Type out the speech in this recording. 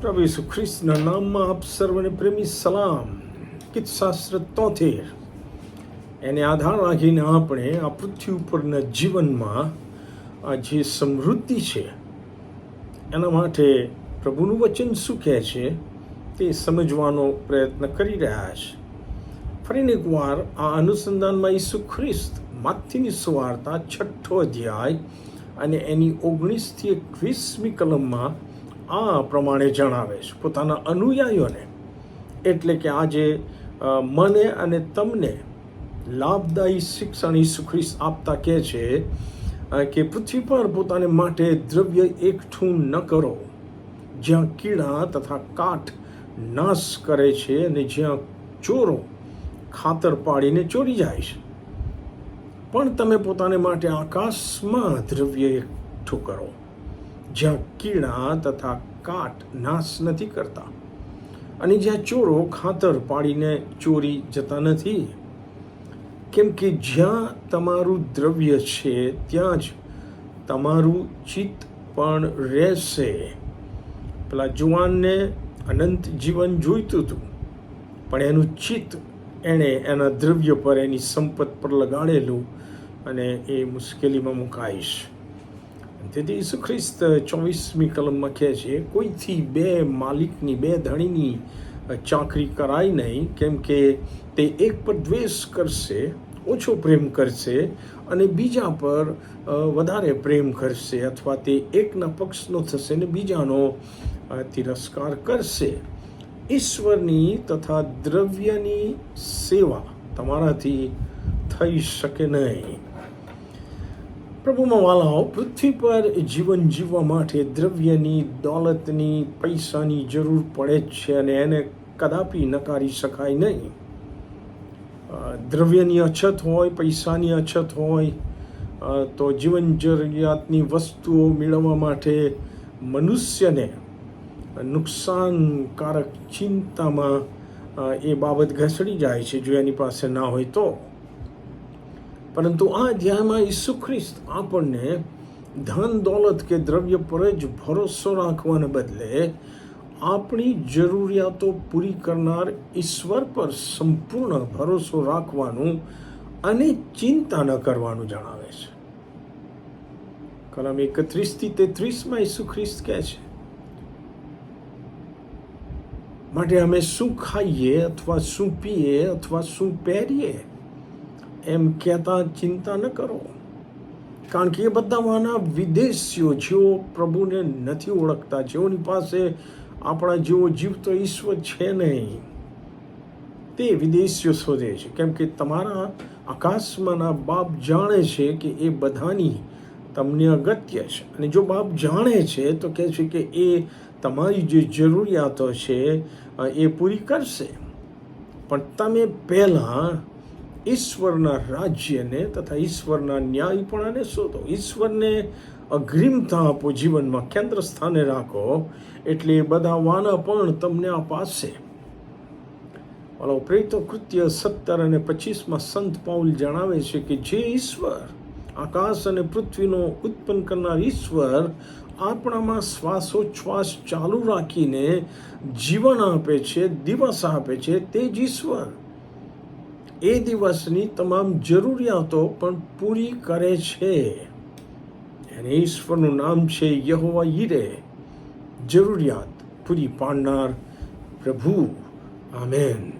પ્રભુ ઈસુ ખ્રિસ્તના નામમાં આપ સર્વને પ્રેમી સલામ. કિતશાસ્ત્ર તોતેર. એને આધાર રાખીને આપણે આ પૃથ્વી ઉપરના જીવનમાં આ જે સમૃદ્ધિ છે, એના માટે પ્રભુનું વચન શું કહે છે તે સમજવાનો પ્રયત્ન કરી રહ્યા છે. ફરીને એકવાર આ અનુસંધાનમાં ઈસુ ખ્રિસ્ત માથીની સુવાર્તા છઠ્ઠો અધ્યાય અને એની ઓગણીસથી એકવીસમી કલમમાં આ પ્રમાણે જણાવે છે. પોતાના અનુયાયીઓને. એટલે કે આજે મને અને તમને લાભદાયી શિક્ષણ ઈસુ ખ્રિસ્ત આપતા કહે છે કે પૃથ્વી પર પોતાને માટે દ્રવ્ય એકઠું ન કરો. જ્યાં કીડા તથા કાઠ નાશ કરે છે અને જ્યાં ચોરો ખાતર પાડીને ચોરી જાય છે. પણ તમે પોતાને માટે આકાશમાં દ્રવ્ય એકઠું કરો. જ્યાં કીડા તથા કાટ નાશ નથી કરતા. અને જ્યાં ચોરો ખાતર પાડીને ચોરી જતા નથી. કેમ કે જ્યાં તમારું દ્રવ્ય છે, ત્યાં જ તમારું ચિત્ત પણ રહેશે. પેલા જુવાનને અનંત જીવન જોઈતું હતું, પણ એનું ચિત્ત એણે એના દ્રવ્ય પર, એની સંપત પર લગાડેલું અને એ મુશ્કેલીમાં મુકાઈશ. તેથી ઈસુ ખ્રિસ્ત ચોવીસમી કલમમાં કહે છે, કોઈથી બે માલિકની, બે ધણીની ચાકરી કરાય નહીં, કેમ કે તે એક પર દ્વેષ કરશે, ઓછો પ્રેમ કરશે અને બીજા પર વધારે પ્રેમ કરશે અથવા તે એકના પક્ષનો થશે ને બીજાનો તિરસ્કાર કરશે. ઈશ્વરની તથા દ્રવ્યની સેવા તમારાથી થઈ શકે નહીં. પ્રભુમાં વાલાઓ પૃથ્વી પર જીવન જીવવા માટે દ્રવ્યની, દોલતની, પૈસાની જરૂર પડે જ છે અને એને કદાપી નકારી શકાય નહીં. દ્રવ્યની અછત હોય, પૈસાની અછત હોય તો જીવન જરૂરિયાતની વસ્તુઓ મેળવવા માટે મનુષ્યને નુકસાનકારક ચિંતામાં એ બાબત ઘસડી જાય છે જો એની પાસે ના હોય તો. પરંતુ આ અધ્યાયમાં ઈસુ ખ્રિસ્ત આપણને ધન દોલત કે દ્રવ્ય પર જ ભરોસો રાખવાને બદલે આપણી જરૂરિયાતો પૂરી કરનાર ઈશ્વર પર સંપૂર્ણ ભરોસો રાખવાનું અને ચિંતા ન કરવાનું જણાવે છે. કલમ એકત્રીસથી તેત્રીસમાં ઈસુ ખ્રિસ્ત કહે છે, માટે અમે શું ખાઈએ અથવા શું પીએ અથવા શું પહેરીએ? એમ કહેતા ચિંતા ન કરો. કારણ કે એ બધામાંના વિદેશીઓ, જેઓ પ્રભુને નથી ઓળખતા, જેઓની પાસે આપણા જેવો જીવતો ઈશ્વર છે નહીં, તે વિદેશીઓ શોધે છે. કેમ કે તમારા આકાશમાંના બાપ જાણે છે કે એ બધાની તમને અગત્ય છે. અને જો બાપ જાણે છે, તો કહે છે કે એ તમારી જે જરૂરિયાતો છે એ પૂરી કરશે. પણ તમે પહેલાં ઈશ્વરના રાજ્યને તથા ઈશ્વરના ન્યાયપણાને શોધો. ઈશ્વરને અગ્રિમતા આપો, જીવનમાં કેન્દ્ર સ્થાને રાખો, એટલે બધા વાના પણ તમને અપાશે ઓલો પ્રેતો કૃત્ય સત્તર અને પચીસમાં સંત પાઉલ જણાવે છે કે જે ઈશ્વર આકાશ અને પૃથ્વીનો ઉત્પન્ન કરનાર ઈશ્વર આપણામાં શ્વાસોચ્છ્વાસ ચાલુ રાખીને જીવન આપે છે, દિવસ આપે છે, તે જ ઈશ્વર. એ દિવસની તમામ જરૂરિયાતો પણ પૂરી કરે છે. અને ઈશ્વરનું નામ છે યહોવા ઈરે જરૂરિયાત પૂરી પાડનાર પ્રભુ. આમેન.